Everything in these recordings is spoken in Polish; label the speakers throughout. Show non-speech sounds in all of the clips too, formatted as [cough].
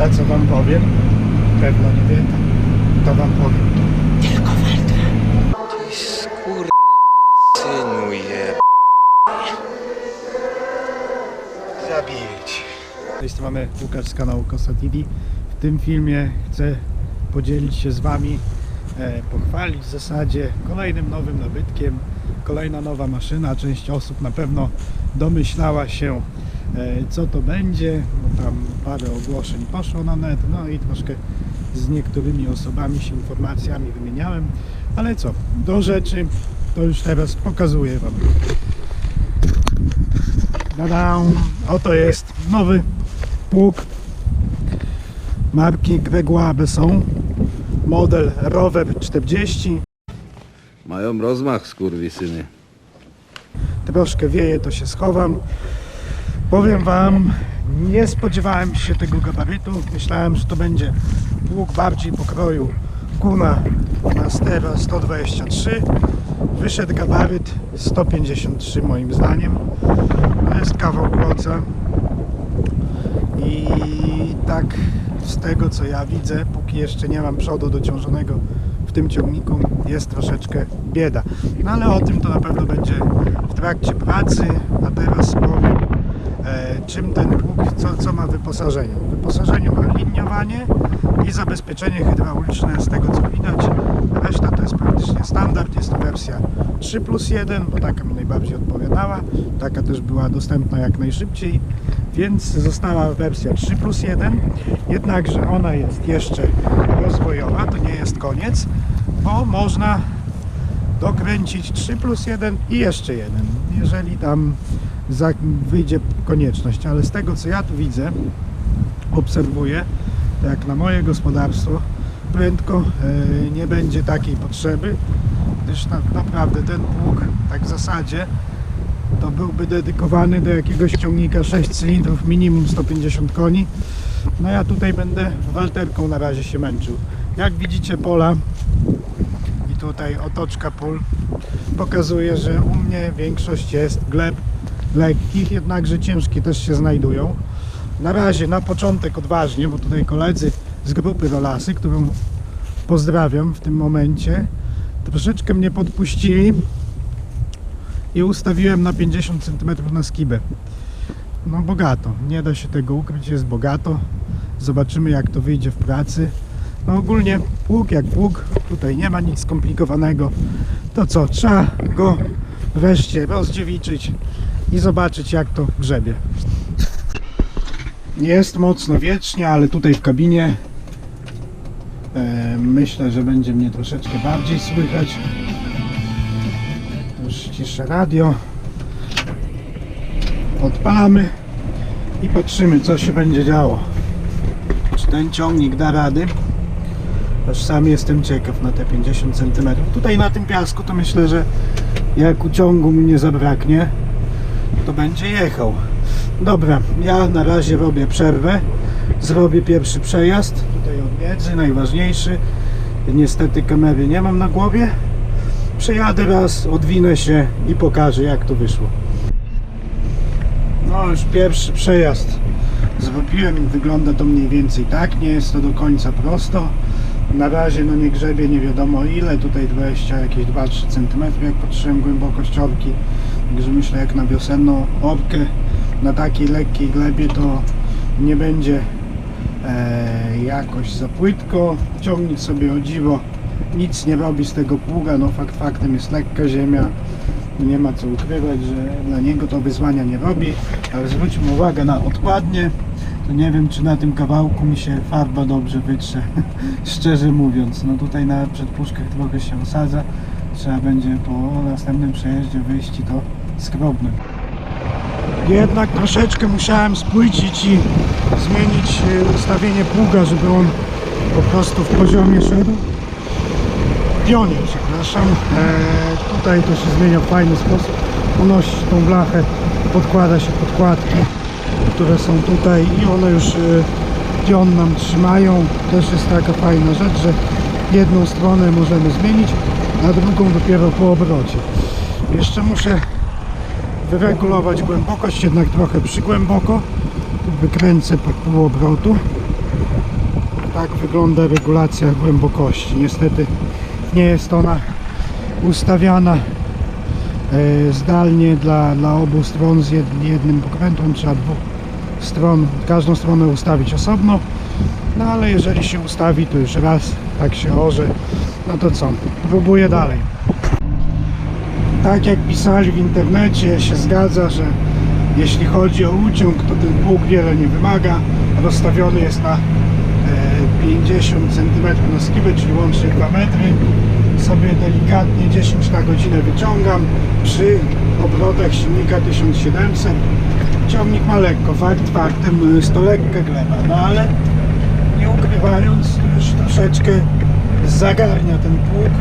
Speaker 1: Warta, co wam powiem? Pewno nie wie, to wam powiem.
Speaker 2: Skur... synu je...
Speaker 1: Zabiję cię. Cześć, mamy Łukasz z kanału Kosa TV. W tym filmie chcę podzielić się z Wami, e, pochwalić w zasadzie kolejnym nowym nabytkiem. Kolejna nowa maszyna. Część osób na pewno domyślała się, co to będzie, bo tam parę ogłoszeń poszło na net, no i troszkę z niektórymi osobami się informacjami wymieniałem. Ale co, do rzeczy to już teraz pokazuję Wam. Tadam! Oto jest nowy pług marki Gregoire Besson model Rover 40
Speaker 3: Mają rozmach, skurwysyny.
Speaker 1: troszkę wieje to się schowam powiem wam nie spodziewałem się tego gabarytu. Myślałem, że to będzie pług bardziej pokroju. Kuna Mastera 123 wyszedł gabaryt 153 moim zdaniem. To jest kawał kloca i tak z tego co ja widzę, póki jeszcze nie mam przodu dociążonego w tym ciągniku, jest troszeczkę bieda. No ale o tym to na pewno będzie w trakcie pracy, a teraz powiem czym ten pług, co, co ma w wyposażeniu. W wyposażeniu ma liniowanie i zabezpieczenie hydrauliczne z tego co widać. Reszta to jest praktycznie standard, jest to wersja 3 plus 1, bo taka mi najbardziej odpowiadała. Taka też była dostępna jak najszybciej, więc została wersja 3 plus 1. Jednakże ona jest jeszcze rozwojowa, to nie jest koniec, bo można dokręcić 3 plus 1 i jeszcze jeden, jeżeli tam wyjdzie konieczność. Ale z tego co ja tu widzę, obserwuję, to jak na moje gospodarstwo, prędko e, nie będzie takiej potrzeby, gdyż na, naprawdę ten pług, tak w zasadzie, to byłby dedykowany do jakiegoś ciągnika 6 cylindrów, minimum 150 koni. No ja tutaj będę walterką na razie się męczył. Jak widzicie pola i tutaj otoczka pól pokazuje, że u mnie większość jest gleb lekkich, jednakże ciężkie też się znajdują. Na razie, na początek odważnie, bo tutaj koledzy z grupy Rolasy, którą pozdrawiam w tym momencie, troszeczkę mnie podpuścili i ustawiłem na 50 cm na skibę. No bogato, nie da się tego ukryć, jest bogato. Zobaczymy jak to wyjdzie w pracy. No ogólnie pług jak pług, tutaj nie ma nic skomplikowanego. To co, trzeba go wreszcie rozdziewiczyć i zobaczyć jak to grzebie. Jest mocno wiecznie, ale tutaj w kabinie e, myślę, że będzie mnie troszeczkę bardziej słychać. Już ciszę radio. Odpalamy i patrzymy co się będzie działo. Czy ten ciągnik da rady? Aż sam jestem ciekaw na te 50 cm. Tutaj na tym piasku to myślę, że jak uciągu mi nie zabraknie, to będzie jechał. Dobra, ja na razie robię przerwę. Zrobię pierwszy przejazd. Tutaj od miedzy, najważniejszy. Niestety kamery nie mam na głowie. Przejadę raz, odwinę się i pokażę jak to wyszło. No już pierwszy przejazd zrobiłem wygląda to mniej więcej tak. Nie jest to do końca prosto. Na razie no nie grzebie nie wiadomo ile, tutaj 20, jakieś 2-3 cm jak patrzyłem głębokość orki. Także myślę jak na wiosenną orkę na takiej lekkiej glebie to nie będzie e, jakoś za płytko. Ciągnik sobie o dziwo nic nie robi z tego pługa, no fakt faktem jest lekka ziemia. Nie ma co ukrywać, że dla niego to wyzwania nie robi, ale zwróćmy uwagę na odpadnie. To nie wiem, czy na tym kawałku mi się farba dobrze wytrze, [laughs] szczerze mówiąc. No tutaj na przedpuszkach trochę się osadza. Trzeba będzie po następnym przejeździe wyjść i to skrobnym. Jednak troszeczkę musiałem spłycić i zmienić e, ustawienie pługa, żeby on po prostu w poziomie szedł. Pionie, przepraszam. E, tutaj to się zmienia w fajny sposób. Unosi tą blachę, podkłada się podkładki, które są tutaj i one już e, pion nam trzymają. Też jest taka fajna rzecz, że jedną stronę możemy zmienić, a drugą dopiero po obrocie. Jeszcze muszę wyregulować głębokość, jednak trochę przygłęboko. Wykręcę po pół obrotu. Tak wygląda regulacja głębokości. Niestety nie jest ona ustawiana e, zdalnie dla, dla obu stron z jed- jednym pokrętłem. Trzeba dwóch stron, każdą stronę ustawić osobno. No ale jeżeli się ustawi, to już raz tak się orze, no to co? Próbuję dalej. Tak jak pisali w internecie, się zgadza, że jeśli chodzi o uciąg, to ten pług wiele nie wymaga. Rozstawiony jest na e, 50 cm na skibę, czyli łącznie 2 metry. Sobie delikatnie 10 na godzinę wyciągam przy obrotach silnika 1700. Ciągnik ma lekko, fakt faktem jest to lekka gleba, no ale nie ukrywając, już troszeczkę zagarnia ten pług.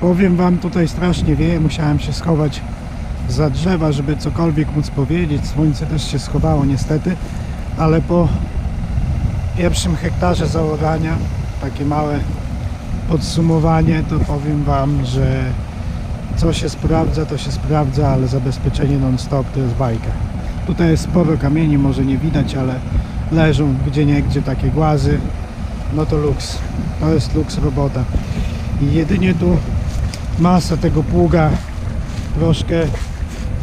Speaker 1: Powiem Wam, tutaj strasznie wieje, musiałem się schować za drzewa, żeby cokolwiek móc powiedzieć. Słońce też się schowało niestety, ale po pierwszym hektarze zaorania, takie małe podsumowanie, to powiem Wam, że co się sprawdza, to się sprawdza, ale zabezpieczenie non-stop to jest bajka. Tutaj jest sporo kamieni, może nie widać, ale leżą gdzie niegdzie takie głazy. No to luks. To jest luks robota. I jedynie tu masa tego pługa troszkę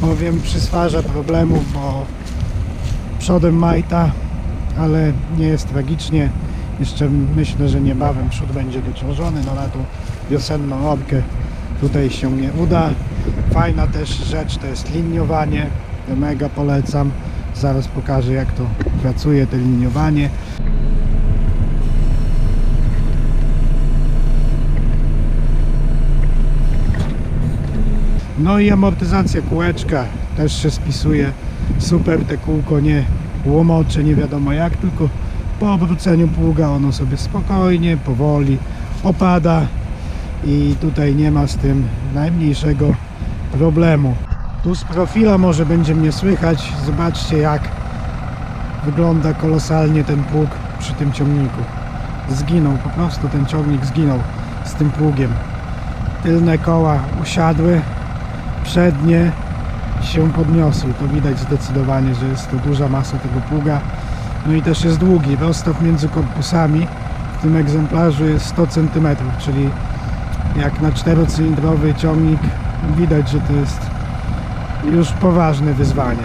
Speaker 1: powiem przysparza problemów, bo przodem majta, ale nie jest tragicznie. Jeszcze myślę, że niebawem przód będzie dociążony, no na tą wiosenną obkę tutaj się nie uda. Fajna też rzecz to jest liniowanie, mega polecam. Zaraz pokażę jak to pracuje, to liniowanie. No i amortyzacja kółeczka też się spisuje. Super te kółko nie łomocze, nie wiadomo jak, tylko po obróceniu pługa ono sobie spokojnie, powoli opada i tutaj nie ma z tym najmniejszego problemu. Tu z profila może będzie mnie słychać. Zobaczcie jak wygląda kolosalnie ten pług przy tym ciągniku. Zginął, po prostu ten ciągnik zginął z tym pługiem. Tylne koła usiadły, przednie się podniosły. To widać zdecydowanie, że jest to duża masa tego pługa. No i też jest długi. Rozstaw między korpusami w tym egzemplarzu jest 100 cm, czyli jak na czterocylindrowy ciągnik widać, że to jest już poważne wyzwanie.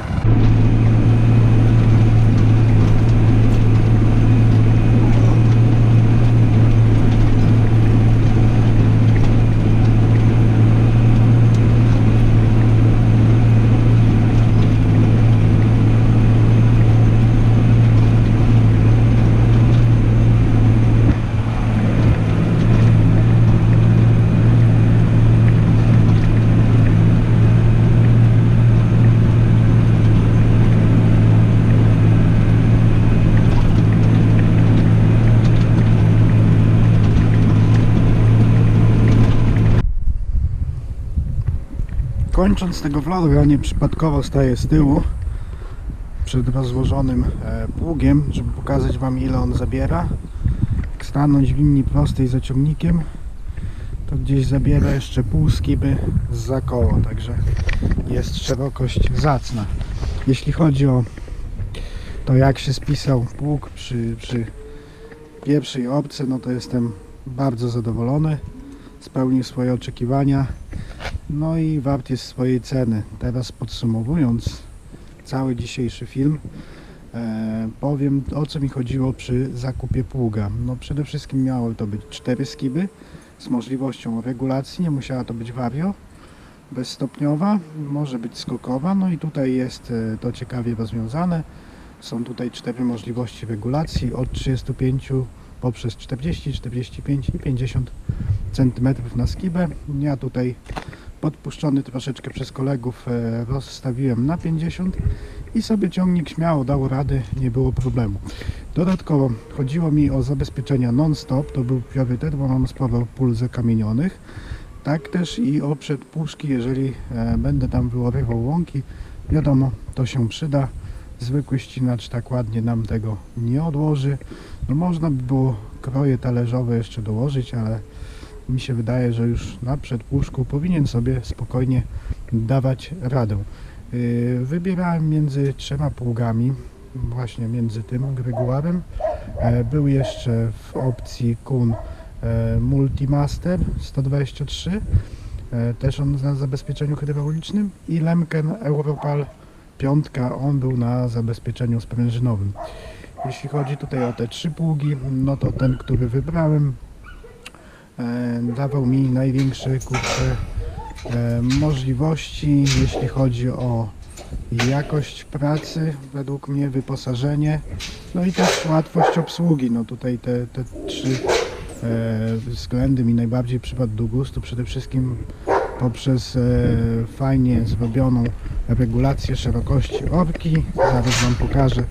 Speaker 1: Kończąc tego vloga, nieprzypadkowo staję z tyłu przed rozłożonym e, pługiem, żeby pokazać Wam ile on zabiera. Jak stanąć w linii prostej za ciągnikiem, to gdzieś zabiera jeszcze pół skiby za koło, także jest szerokość zacna. Jeśli chodzi o to jak się spisał pług przy, przy pierwszej opcji, no to jestem bardzo zadowolony. Spełnił swoje oczekiwania. No i wart jest swojej ceny. Teraz podsumowując cały dzisiejszy film, e, powiem o co mi chodziło przy zakupie pługa. No przede wszystkim miały to być cztery skiby z możliwością regulacji, nie musiała to być wario, bezstopniowa, może być skokowa, no i tutaj jest e, to ciekawie rozwiązane. Są tutaj cztery możliwości regulacji od 35 poprzez 40, 45 i 50 cm na skibę. Ja tutaj podpuszczony troszeczkę przez kolegów e, rozstawiłem na 50 i sobie ciągnik śmiało dał rady, nie było problemu. Dodatkowo chodziło mi o zabezpieczenia non-stop, to był priorytet, bo mam sporo pól zakamienionych. Tak też i o przedpuszki, jeżeli e, będę tam wyłorywał łąki, wiadomo, to się przyda. Zwykły ścinacz tak ładnie nam tego nie odłoży. No można by było kroje talerzowe jeszcze dołożyć, ale mi się wydaje, że już na przedpuszku powinien sobie spokojnie dawać radę. Yy, Wybierałem między trzema pługami, właśnie między tym Greguarem E, Był jeszcze w opcji Kun e, Multimaster 123, e, też on na zabezpieczeniu hydraulicznym i Lemken Europal 5, on był na zabezpieczeniu sprężynowym. Jeśli chodzi tutaj o te trzy pługi, no to ten, który wybrałem, dawał mi największe kurczę, e, możliwości, jeśli chodzi o jakość pracy, według mnie wyposażenie, no i też łatwość obsługi. No tutaj te, te trzy e, względy mi najbardziej przypadł do gustu, przede wszystkim poprzez e, fajnie zrobioną regulację szerokości orki. Zaraz Wam pokażę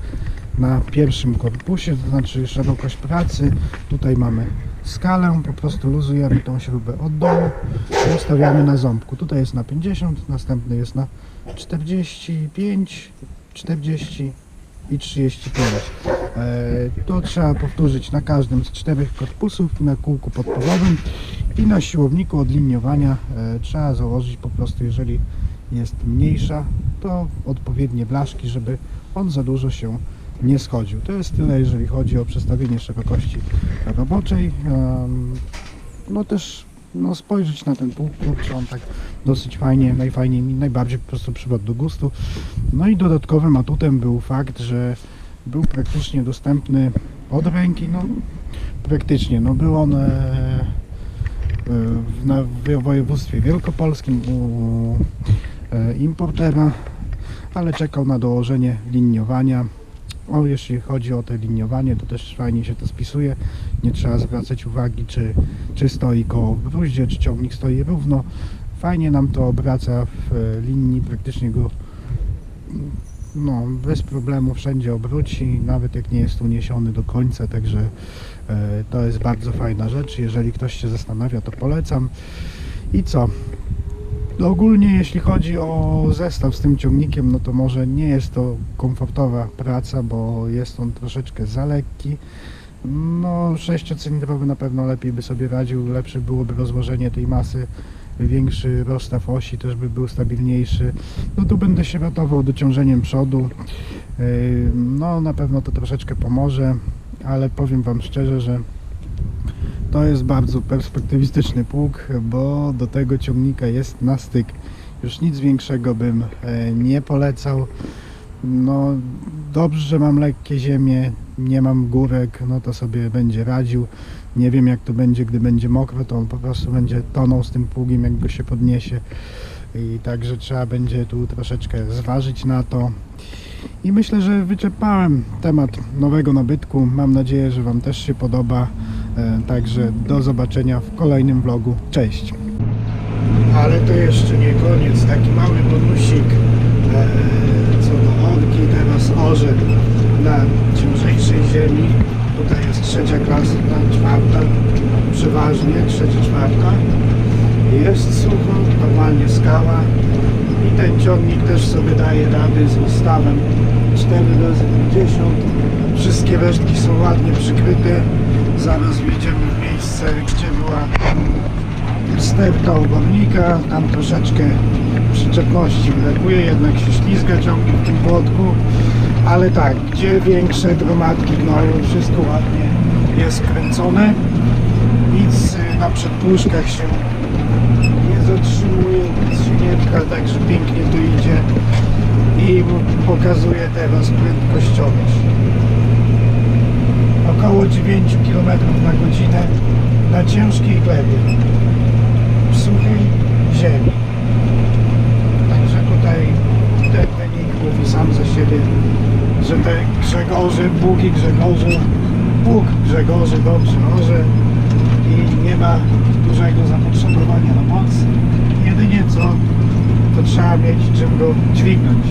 Speaker 1: na pierwszym korpusie, to znaczy szerokość pracy. Tutaj mamy skalę, po prostu luzujemy tą śrubę od dołu i ustawiamy na ząbku. Tutaj jest na 50, następny jest na 45, 40 i 35. E, to trzeba powtórzyć na każdym z czterech korpusów, na kółku podpórowym i na siłowniku od liniowania e, trzeba założyć po prostu, jeżeli jest mniejsza, to odpowiednie blaszki, żeby on za dużo się nie schodził. To jest tyle, jeżeli chodzi o przestawienie szerokości roboczej. No też no, spojrzeć na ten pół, kurczę, on tak dosyć fajnie, najfajniej mi, najbardziej po prostu przypadł do gustu. No i dodatkowym atutem był fakt, że był praktycznie dostępny od ręki, no praktycznie, no był on e, w, na, w województwie wielkopolskim u e, importera, ale czekał na dołożenie liniowania. O, jeśli chodzi o te liniowanie, to też fajnie się to spisuje. Nie trzeba zwracać uwagi, czy, czy stoi koło w bruździe, czy ciągnik stoi równo. Fajnie nam to obraca w e, linii, praktycznie go no, bez problemu wszędzie obróci, nawet jak nie jest uniesiony do końca, także e, to jest bardzo fajna rzecz. Jeżeli ktoś się zastanawia, to polecam. I co? No Ogólnie jeśli chodzi o zestaw z tym ciągnikiem, no to może nie jest to komfortowa praca, bo jest on troszeczkę za lekki. No sześciocylindrowy na pewno lepiej by sobie radził, lepsze byłoby rozłożenie tej masy, większy rozstaw osi też by był stabilniejszy. No tu będę się ratował dociążeniem przodu. Yy, No na pewno to troszeczkę pomoże, ale powiem Wam szczerze, że to jest bardzo perspektywistyczny pług, bo do tego ciągnika jest na styk. Już nic większego bym e, nie polecał. No dobrze, że mam lekkie ziemię, nie mam górek, no to sobie będzie radził. Nie wiem jak to będzie, gdy będzie mokro, to on po prostu będzie tonął z tym pługiem, jak go się podniesie. I także trzeba będzie tu troszeczkę zważyć na to. I myślę, że wyczerpałem temat nowego nabytku. Mam nadzieję, że Wam też się podoba. E, Także do zobaczenia w kolejnym vlogu. Cześć! Ale to jeszcze nie koniec. Taki mały bonusik e, co do orki. Teraz orze na ciężejszej ziemi. Tutaj jest trzecia klasa, czwarta. Przeważnie trzecia, czwarta. Jest sucho, normalnie skała. I ten ciągnik też sobie daje rady z ustawem 4 razy 50 Wszystkie resztki są ładnie przykryte. Zaraz wjedziemy w miejsce, gdzie była sterta obornika. Tam troszeczkę przyczepności brakuje, jednak się ślizga ciągnik w tym płotku. Ale tak, gdzie większe gromadki gnoju, wszystko ładnie jest kręcone. Nic na przedpuszkach się nie zatrzymuje, nic się nie pcha, także pięknie to idzie i pokazuje teraz prędkościowość. Około 9 km na godzinę na ciężkiej glebie, w suchej ziemi. Także tutaj ten wynik mówi sam za siebie, że te Grzegorze, Bugi Grzegorze, Bóg Grzegorze dobrze orze i nie ma dużego zapotrzebowania na moc. Jedynie co, to trzeba mieć czym go dźwignąć.